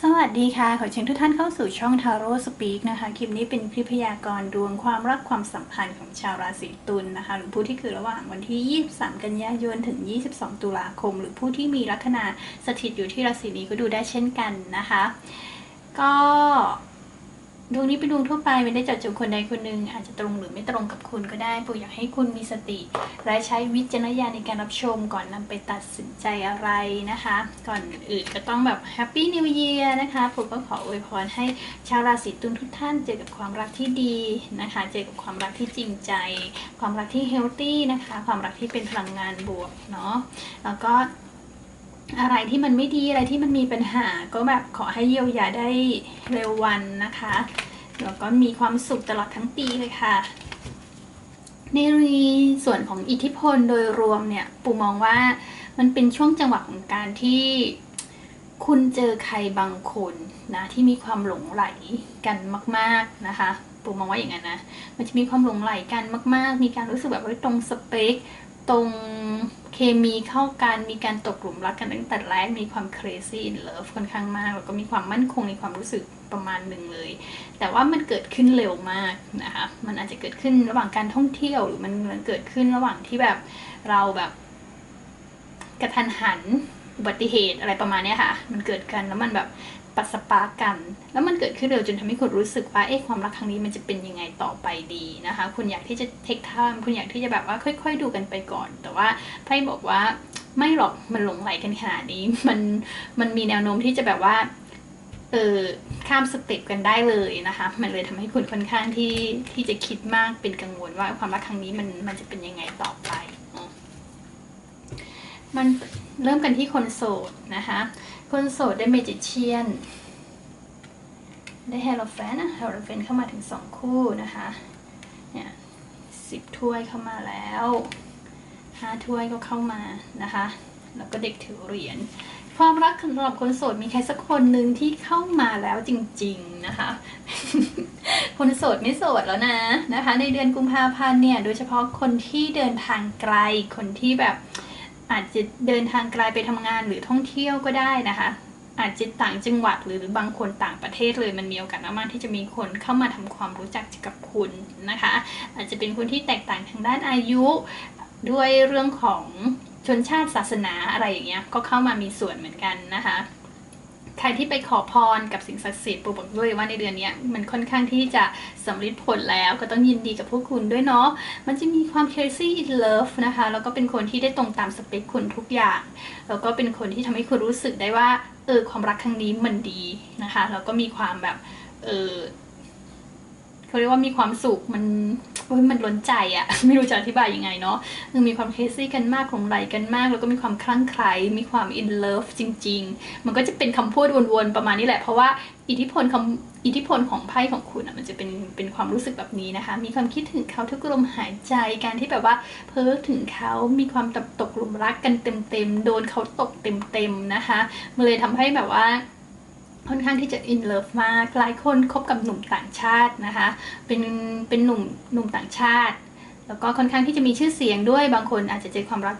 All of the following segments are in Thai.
สวัสดีค่ะ ขอเชิญทุกท่านเข้าสู่ช่องทาโร่สปีกนะคะ คลิปนี้เป็นคลิปพยากรณ์ดวงความรักความสัมพันธ์ของชาวราศีตุลนะคะ หรือผู้ที่คือระหว่างวันที่ 23 กันยายนถึง 22 ตุลาคม หรือผู้ที่มีลัคนาสถิตอยู่ที่ราศีนี้ก็ดูได้เช่นกันนะคะ ก็ ดวงนี้เป็นดวงทั่วไปไม่ได้เจาะจงคนใดคนหนึ่งอาจจะตรงหรือไม่ตรงกับคุณก็ได้ปู่อยากให้คุณมีสติ และใช้วิจารณญาณในการรับชมก่อนนำไปตัดสินใจอะไรนะคะ ก่อนอื่นก็ต้องแบบแฮปปี้นิว e ย r นะคะผมก็ขออวยพรให้ชาวราศีตุลทุกท่านเจอกับความรักที่ดีนะคะ เจอกับความรักที่จริงใจ ความรักที่เฮลตี้นะคะ ความรักที่เป็นพลังงานบวกเนาะแล้วก็ อะไรที่มันไม่ดีอะไรที่มันมีปัญหา ก็แบบขอให้เยียวยาได้เร็ววันนะคะแล้วก็มีความสุขตลอดทั้งปีเลยค่ะ ในส่วนของอิทธิพลโดยรวมเนี่ย ปูมองว่ามันเป็นช่วงจังหวะของการที่คุณเจอใครบางคนนะที่มีความหลงไหลกันมาก ๆนะคะปูมองว่าอย่างนั้นนะมันจะมีความหลงไหลกันมาก ๆ มีการรู้สึกแบบว่าตรงสเปคตรง เคมีเข้ากัน มีการตกหลุมรักกันตั้งแต่แรก มีความ crazy in love ค่อนข้างมาก แล้วก็มีความมั่นคงในความรู้สึกประมาณหนึ่งเลย แต่ว่ามันเกิดขึ้นเร็วมากนะคะ มันอาจจะเกิดขึ้นระหว่างการท่องเที่ยว หรือมันมันเกิดขึ้นระหว่างที่แบบเราแบบกระทันหันอุบัติเหตุอะไรประมาณนี้ค่ะ มันเกิดกันแล้วมันแบบ ปัสสปากัน แล้วมันเกิดขึ้นเร็วจนทำให้คุณรู้สึกว่าเอ๊ะความรักครั้งนี้มันจะเป็นยังไงต่อไปดีนะคะ คุณอยากที่จะเทคทามคุณอยากที่จะแบบว่าค่อย ๆ ดูกันไปก่อน แต่ว่าไพ่บอกว่าไม่หรอกมันหลงไหลกันขนาดนี้มันมันมีแนวโน้มที่จะแบบว่าเออข้ามสเต็ปกันได้เลยนะคะ มันเลยทำให้คุณค่อนข้างที่ที่จะคิดมากเป็นกังวลว่าความรักครั้งนี้มันมันจะเป็นยังไงต่อไปมัน เริ่มกันที่คนโสดนะคะ คนโสดได้เมจิเชียน ได้เฮลโรแฟนนะเฮลโรแฟนเข้ามาถึงสองคู่นะคะ เนี่ยสิบถ้วยเข้ามาแล้วห้าถ้วยก็เข้ามานะคะ แล้วก็เด็กถือเหรียญ ความรักสำหรับคนโสดมีใครสักคนหนึ่งที่เข้ามาแล้วจริง ๆนะคะ คนโสดไม่โสดแล้วนะนะคะ ในเดือนกุมภาพันธ์เนี่ย โดยเฉพาะคนที่เดินทางไกล คนที่แบบ อาจจะเดินทางไกลไปทำงานหรือท่องเที่ยวก็ได้นะคะ อาจจะต่างจังหวัดหรือบางคนต่างประเทศเลยมันมีโอกาสมากๆที่จะมีคนเข้ามาทำความรู้จักกับคุณนะคะ อาจจะเป็นคนที่แตกต่างทางด้านอายุด้วยเรื่องของชนชาติศาสนาอะไรอย่างเงี้ยก็เข้ามามีส่วนเหมือนกันนะคะ ใครที่ไปขอพรกับสิ่งศักดิ์สิทธิ์ปูบอกด้วยว่าในเดือนนี้มันค่อนข้างที่จะสำเร็จผลแล้วก็ต้องยินดีกับพวกคุณด้วยเนาะมันจะมีความ crazy in love นะคะแล้วก็เป็นคนที่ได้ตรงตามสเปคคุณทุกอย่าง แล้วก็เป็นคนที่ทำให้คุณรู้สึกได้ว่าเออความรักครั้งนี้มันดีนะคะแล้วก็มีความแบบเออ เขาเรียกว่ามีความสุขมันโอ้ยมันล้นใจอะไม่รู้จะอธิบายยังไงเนาะคือมีความเคซี่กันมากของไหลกันมาก แล้วก็มีความคลั่งไคล้มีความอินเลิฟจริง ๆ มันก็จะเป็นคำพูดวนๆประมาณนี้แหละ เพราะว่าอิทธิพลคำอิทธิพลของไพ่ของคุณอะมันจะเป็นเป็นความรู้สึกแบบนี้นะคะ มีความคิดถึงเขาทุกลมหายใจการที่แบบว่า เพ้อถึงเขามีความตกตกหลุมรักกันเต็มๆโดนเขาตกเต็มๆนะคะมันเลยทำให้แบบว่า ค่อนข้างที่จะอินเลิฟมากหลายคนคบกับหนุ่มต่างชาตินะคะ เป็นเป็นหนุ่มหนุ่มต่างชาติ แล้วก็ค่อนข้างที่จะมีชื่อเสียงด้วยบางคนอาจจะเจอความรัก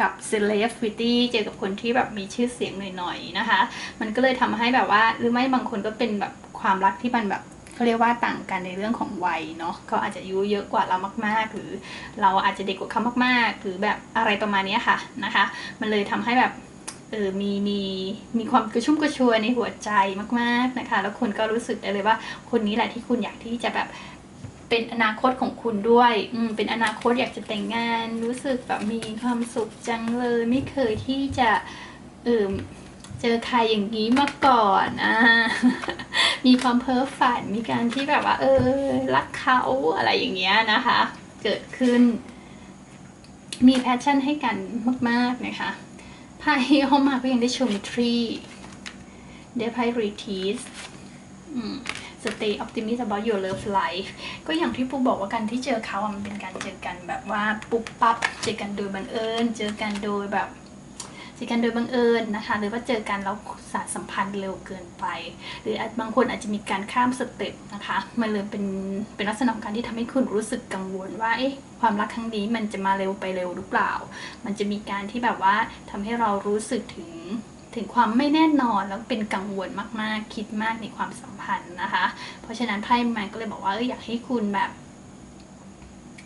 กับเซเลบริตี้เจอกับคนที่แบบมีชื่อเสียงหน่อยๆนะคะ มันก็เลยทำให้แบบว่าหรือไม่บางคนก็เป็นแบบความรักที่มันแบบเขาเรียกว่าต่างกันในเรื่องของวัยเนาะเขาอาจจะอายุเยอะกว่าเรามากๆ หรือเราอาจจะเด็กกว่าเขามากๆ หรือแบบอะไรประมาณนี้ค่ะนะคะ มันเลยทำให้แบบ เออมีมีมีความกระชุ่มกระชวยในหัวใจมากๆนะคะ แล้วคุณก็รู้สึกได้เลยว่า คนนี้แหละที่คุณอยากที่จะแบบเป็นอนาคตของคุณด้วยอืมเป็นอนาคตอยากจะแต่งงาน รู้สึกแบบมีความสุขจังเลย ไม่เคยที่จะเออเจอใครอย่างนี้มาก่อนอ่ามีความเพ้อฝัน มีการที่แบบว่า เออ รักเขาอะไรอย่างเงี้ยนะคะ เกิดขึ้น มีแพชชั่นให้กันมาก ๆ นะคะ ไพ่เขามาก็ยังได้ชมทรีได้ไพ่รีทีส stay optimist about your love life ก็อย่างที่ปูบอกว่าการที่เจอเขาอะมันเป็นการเจอกันแบบว่าปุ๊บปั๊บ เจอกันโดยบังเอิญ เจอกันโดยแบบ เจอกันโดยบังเอิญนะคะ หรือว่าเจอกันแล้วสารสัมพันธ์เร็วเกินไป หรือบางคนอาจจะมีการข้ามสเต็ปนะคะมันเลยเป็นเป็นลักษณะของการที่ทำให้คุณรู้สึกกังวลว่าเอ๊ะความรักครั้งนี้มันจะมาเร็วไปเร็วหรือเปล่า มันจะมีการที่แบบว่าทำให้เรารู้สึกถึงถึงความไม่แน่นอนแล้วเป็นกังวลมากๆ คิดมากในความสัมพันธ์นะคะ เพราะฉะนั้นไพ่มันก็เลยบอกว่าอยากให้คุณแบบ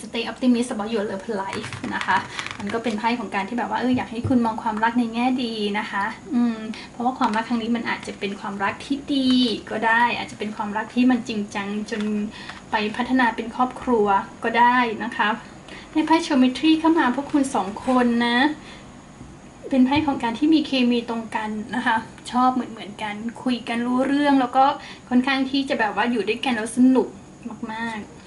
stay optimist about your love life นะคะ มันก็เป็นไพ่ของการที่แบบว่าเอออยากให้คุณมองความรักในแง่ดีนะคะ อืม เพราะว่าความรักครั้งนี้มันอาจจะเป็นความรักที่ดีก็ได้ อาจจะเป็นความรักที่มันจริงจังจนไปพัฒนาเป็นครอบครัวก็ได้นะคะในไพ่โชมิทรีเข้ามาพวกคุณสองคนนะ เป็นไพ่ของการที่มีเคมีตรงกันนะคะ ชอบเหมือนเหมือนกัน คุยกันรู้เรื่องแล้วก็ค่อนข้างที่จะแบบว่าอยู่ด้วยกันแล้วสนุกมากๆ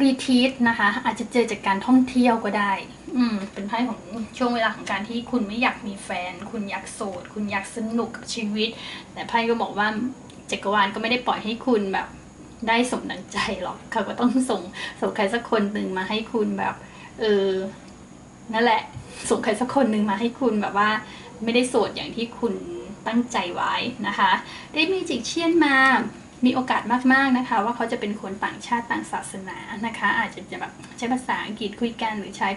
รีทีสนะคะ อาจจะเจอจากการท่องเที่ยวก็ได้ อืม เป็นไพ่ของช่วงเวลาของการที่คุณไม่อยากมีแฟน คุณอยากโสด คุณอยากสนุกกับชีวิต แต่ไพ่ก็บอกว่าจักรวาลก็ไม่ได้ปล่อยให้คุณแบบได้สมดังใจหรอกเขาก็ต้องส่งส่งใครสักคนหนึ่งมาให้คุณแบบ เออ นั่นแหละ ส่งใครสักคนหนึ่งมาให้คุณแบบว่า ไม่ได้โสดอย่างที่คุณตั้งใจไว้นะคะ ได้มีจิกเชียนมา มีโอกาสมากๆนะคะ ว่าเขาจะเป็นคนต่างชาติต่างศาสนานะคะ อาจจะจะแบบใช้ภาษาอังกฤษคุยกันหรือใช้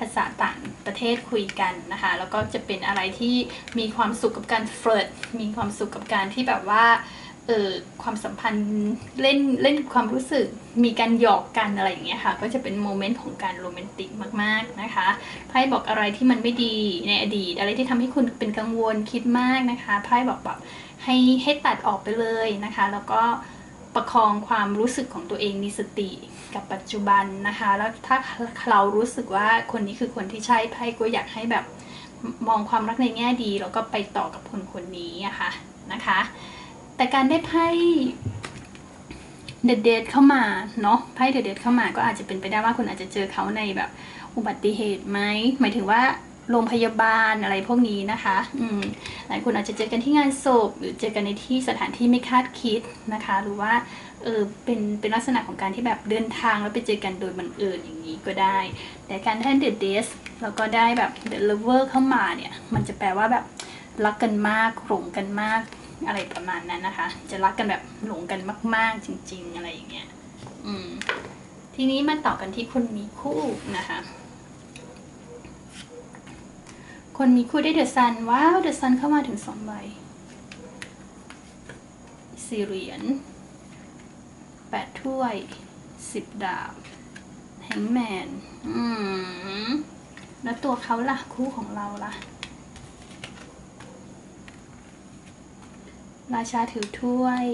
ภาษาต่างประเทศคุยกันนะคะ แล้วก็จะเป็นอะไรที่มีความสุขกับการเฟิร์ตมีความสุขกับการที่แบบว่าเออความสัมพันธ์เล่นเล่นความรู้สึกมีการหยอกกันอะไรอย่างเงี้ยค่ะ ก็จะเป็นโมเมนต์ของการโรแมนติกมากๆนะคะไพ่บอกอะไรที่มันไม่ดีในอดีต อะไรที่ทำให้คุณเป็นกังวลคิดมากนะคะไพ่บอกแบบ ให้ให้ตัดออกไปเลยนะคะ แล้วก็ประคองความรู้สึกของตัวเองมีสติกับปัจจุบันนะคะ แล้วถ้าเรารู้สึกว่าคนนี้คือคนที่ใช่ไพ่ก็อยากให้แบบมองความรักในแง่ดี แล้วก็ไปต่อกับคนคนนี้อะค่ะนะคะ แต่การได้ไพ่เดดเดดเข้ามาเนาะไพ่เดดเดดเข้ามาก็อาจจะเป็นไปได้ว่าคุณอาจจะเจอเขาในแบบอุบัติเหตุไหมหมายถึงว่า โรงพยาบาลอะไรพวกนี้นะคะ อืมหลายคนอาจจะเจอกันที่งานศพหรือเจอกันในที่สถานที่ไม่คาดคิดนะคะ หรือว่าเออเป็นเป็นลักษณะของการที่แบบเดินทางแล้วไปเจอกันโดยบังเอิญอย่างนี้ก็ได้ แต่การแท่นเดดเดสแล้วก็ได้แบบเดลเวอร์เข้ามาเนี่ย มันจะแปลว่าแบบรักกันมากหลงกันมากอะไรประมาณนั้นนะคะ จะรักกันแบบหลงกันมาก ๆ จริง ๆ อะไรอย่างเงี้ย อืม ทีนี้มาต่อกันที่คนมีคู่นะคะ คนมีคู่ได้เดอะซัน ว้าว เดอะซันเข้ามาถึงสองใบสี่เหรียญแปดถ้วยสิบดาบแฮงแมน อืม แล้วตัวเขาล่ะ คู่ของเราล่ะ ราชาถือถ้วย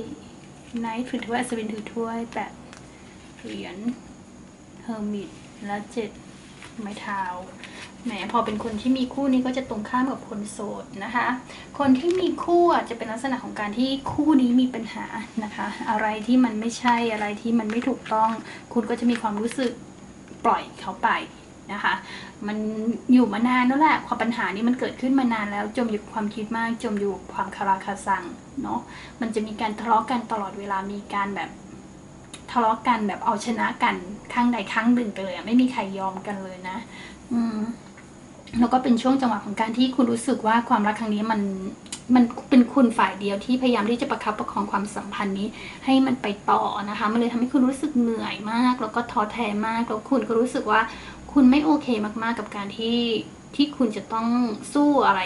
ไนท์ถือถ้วยอัศวินถือถ้วยแปดเหรียญเฮอร์มิตและเจ็ด ไม้เท้าแหมพอเป็นคนที่มีคู่นี้ก็จะตรงข้ามกับคนโสดนะคะ คนที่มีคู่จะเป็นลักษณะของการที่คู่นี้มีปัญหานะคะ อะไรที่มันไม่ใช่อะไรที่มันไม่ถูกต้อง คุณก็จะมีความรู้สึกปล่อยเขาไปนะคะ มันอยู่มานานแล้วแหละความปัญหานี้มันเกิดขึ้นมานานแล้ว จมอยู่ความคิดมาก จมอยู่ความคาราคาซังเนาะมันจะมีการทะเลาะกันตลอดเวลามีการแบบ ทะเลาะกันแบบเอาชนะกันข้างใดข้างหนึ่งไปเลยไม่มีใครยอมกันเลยนะ อืมแล้วก็เป็นช่วงจังหวะของการที่คุณรู้สึกว่าความรักครั้งนี้มันมันเป็นคุณฝ่ายเดียวที่พยายามที่จะประคับประคองความสัมพันธ์นี้ ให้มันไปต่อนะคะมันเลยทำให้คุณรู้สึกเหนื่อยมาก แล้วก็ท้อแท้มากแล้วคุณก็รู้สึกว่าคุณไม่โอเคมากๆกับการที่ที่คุณจะต้องสู้อะไร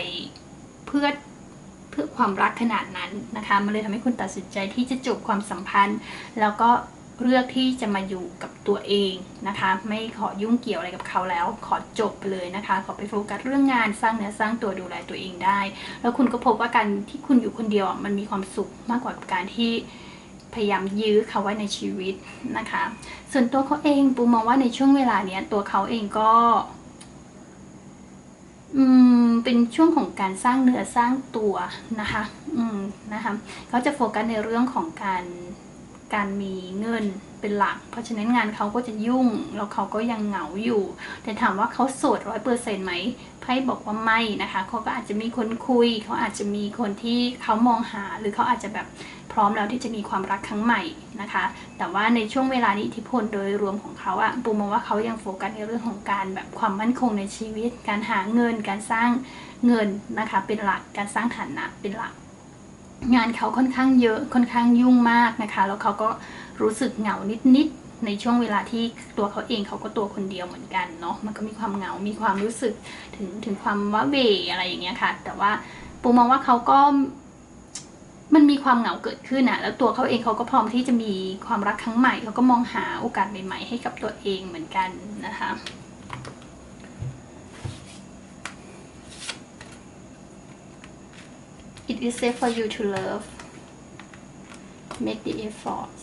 เพื่อเพื่อความรักขนาดนั้นนะคะ มันเลยทำให้คุณตัดสินใจที่จะจบความสัมพันธ์ แล้วก็ เลือกที่จะมาอยู่กับตัวเองนะคะ ไม่ขอยุ่งเกี่ยวอะไรกับเขาแล้ว ขอจบไปเลยนะคะ ขอไปโฟกัสเรื่องงานสร้างเนื้อสร้างตัวดูแลตัวเองได้ แล้วคุณก็พบว่าการที่คุณอยู่คนเดียวมันมีความสุขมากกว่าการที่พยายามยื้อเขาไว้ในชีวิตนะคะ ส่วนตัวเขาเองปูมองว่าในช่วงเวลาเนี้ยตัวเขาเองก็อืมเป็นช่วงของการสร้างเนื้อสร้างตัวนะคะ อืมนะคะเขาจะโฟกัสในเรื่องของการ การมีเงินเป็นหลัก เพราะฉะนั้นงานเขาก็จะยุ่ง แล้วเขาก็ยังเหงาอยู่ แต่ถามว่าเขาโสดร้อยเปอร์เซ็นต์ไหมไพ่บอกว่าไม่นะคะเขาก็อาจจะมีคนคุย เขาอาจจะมีคนที่เขามองหา หรือเขาอาจจะแบบพร้อมแล้วที่จะมีความรักครั้งใหม่นะคะ แต่ว่าในช่วงเวลานี้อิทธิพลโดยรวมของเขาอะปูมองว่าเขายังโฟกัสในเรื่องของการแบบความมั่นคงในชีวิต การหาเงิน การสร้างเงินนะคะ เป็นหลัก การสร้างฐานะเป็นหลัก งานเขาค่อนข้างเยอะค่อนข้างยุ่งมากนะคะ แล้วเขาก็รู้สึกเหงานิดๆในช่วงเวลาที่ตัวเขาเองเขาก็ตัวคนเดียวเหมือนกันเนาะมันก็มีความเหงา มีความรู้สึกถึงถึงความว้าเหวอะไรอย่างเงี้ยค่ะ แต่ว่าปูมองว่าเขาก็มันมีความเหงาเกิดขึ้นอะแล้วตัวเขาเองเขาก็พร้อมที่จะมีความรักครั้งใหม่เขาก็มองหาโอกาสใหม่ๆให้กับตัวเองเหมือนกันนะคะ It is safe for you to love make the effort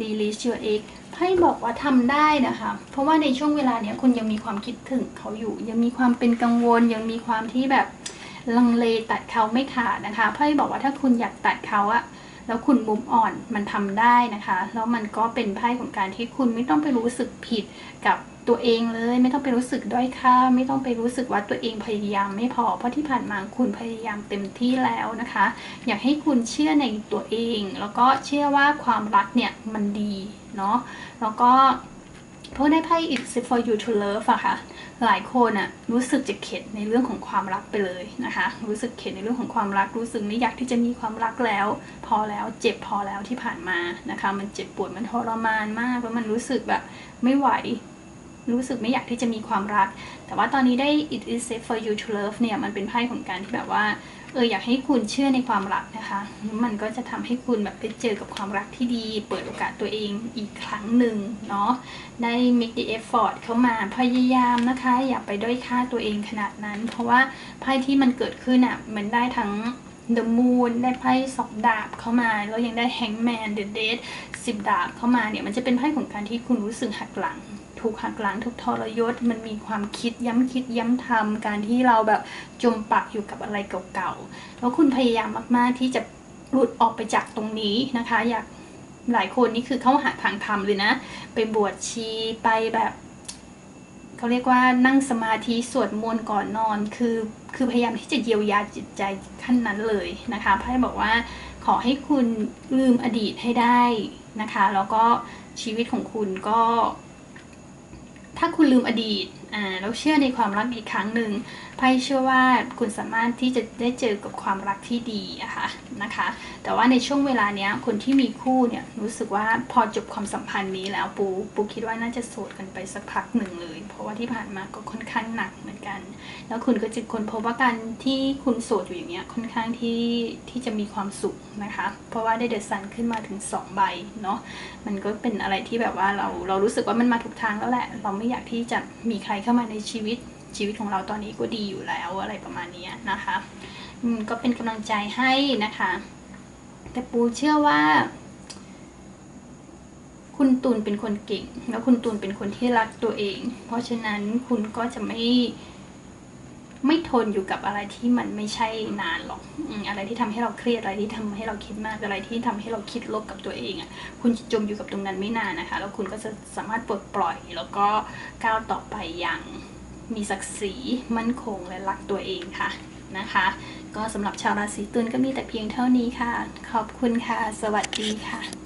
release your egg ไพ่บอกว่าทำได้นะคะ เพราะว่าในช่วงเวลาเนี้ยคุณยังมีความคิดถึงเขาอยู่ ยังมีความเป็นกังวล ยังมีความที่แบบลังเลตัดเขาไม่ขาดนะคะไพ่บอกว่าถ้าคุณอยากตัดเขาอะแล้วคุณมุมอ่อนมันทำได้นะคะ แล้วมันก็เป็นไพ่ของการที่คุณไม่ต้องไปรู้สึกผิดกับ ตัวเองเลย ไม่ต้องไปรู้สึกด้อยค่า ไม่ต้องไปรู้สึกว่าตัวเองพยายามไม่พอ เพราะที่ผ่านมาคุณพยายามเต็มที่แล้วนะคะ อยากให้คุณเชื่อในตัวเอง แล้วก็เชื่อว่าความรักเนี่ยมันดีเนาะแล้วก็เพราะได้ไพ่ it's for you to love อะค่ะ หลายคนอะรู้สึกจะเข็ดในเรื่องของความรักไปเลยนะคะ รู้สึกเข็ดในเรื่องของความรัก รู้สึกไม่อยากที่จะมีความรักแล้ว พอแล้วเจ็บพอแล้วที่ผ่านมานะคะ มันเจ็บปวดมันทรมานมากแล้วมันรู้สึกแบบไม่ไหว รู้สึกไม่อยากที่จะมีความรัก แต่ว่าตอนนี้ได้ it is safe for you to love เนี่ยมันเป็นไพ่ของการที่แบบว่าเอออยากให้คุณเชื่อในความรักนะคะ มันก็จะทำให้คุณแบบไปเจอกับความรักที่ดี เปิดโอกาสตัวเองอีกครั้งหนึ่งเนาะ ได้ make the effort เข้ามาพยายามนะคะ อย่าไปด้อยค่าตัวเองขนาดนั้น เพราะว่าไพ่ที่มันเกิดขึ้นอะ่ะมันได้ทั้ง the moon ได้ไพ่สองดาบเข้ามา แล้วยังได้ hangman the dead สิบดาบเข้ามาเนี่ยมันจะเป็นไพ่ของการที่คุณรู้สึกหักหลัง ถูกหักหลังถูกทรยศ มันมีความคิดย้ำคิดย้ำทำการที่เราแบบจมปักอยู่กับอะไรเก่าๆ แล้วคุณพยายามมากๆที่จะหลุดออกไปจากตรงนี้นะคะ อยากหลายคนนี่คือเข้าหาทางธรรมเลยนะ ไปบวชชีไปแบบเขาเรียกว่านั่งสมาธิสวดมนต์ก่อนนอน คือคือพยายามที่จะเยียวยาจิตใจขั้นนั้นเลยนะคะไพ่บอกว่าขอให้คุณลืมอดีตให้ได้นะคะ แล้วก็ชีวิตของคุณก็ ถ้าคุณลืมอดีตอ่าแล้วเชื่อในความรักอีกครั้งหนึ่งไพ่เชื่อว่าคุณสามารถที่จะได้เจอกับความรักที่ดีอะค่ะนะคะ แต่ว่าในช่วงเวลาเนี้ยคนที่มีคู่เนี่ยรู้สึกว่าพอจบความสัมพันธ์นี้แล้วปูปูคิดว่าน่าจะโสดกันไปสักพักหนึ่งเลย เพราะว่าที่ผ่านมาก็ค่อนข้างหนักเหมือนกัน แล้วคุณก็จะคนพบว่าการที่คุณโสดอยู่อย่างเงี้ยค่อนข้างที่ที่จะมีความสุขนะคะ เพราะว่าได้เดอะซันขึ้นมาถึงสองใบเนาะมันก็เป็นอะไรที่แบบว่าเราเรารู้สึกว่ามันมาถูกทางแล้วแหละเราไม่อยากที่จะมีใครเข้ามาในชีวิตชีวิตของเราตอนนี้ก็ดีอยู่แล้วอะไรประมาณนี้นะคะก็เป็นกำลังใจให้นะคะ แต่ปูเชื่อว่า คุณตูนเป็นคนเก่ง แล้วคุณตูนเป็นคนที่รักตัวเอง เพราะฉะนั้นคุณก็จะไม่ ทนอยู่กับอะไรที่มันไม่ใช่นานหรอกอะไรที่ทำให้เราเครียดอะไรที่ทำให้เราคิดมากอะไรที่ทำให้เราคิดลบกับตัวเองอะคุณจะจมอยู่กับตรงนั้นไม่นานนะคะ แล้วคุณก็จะสามารถปลดปล่อยแล้วก็ก้าวต่อไปอย่างมีศักดิ์ศรีมั่นคงและรักตัวเองค่ะนะคะ ก็สำหรับชาวราศีตุลก็มีแต่เพียงเท่านี้ค่ะ ขอบคุณค่ะ สวัสดีค่ะ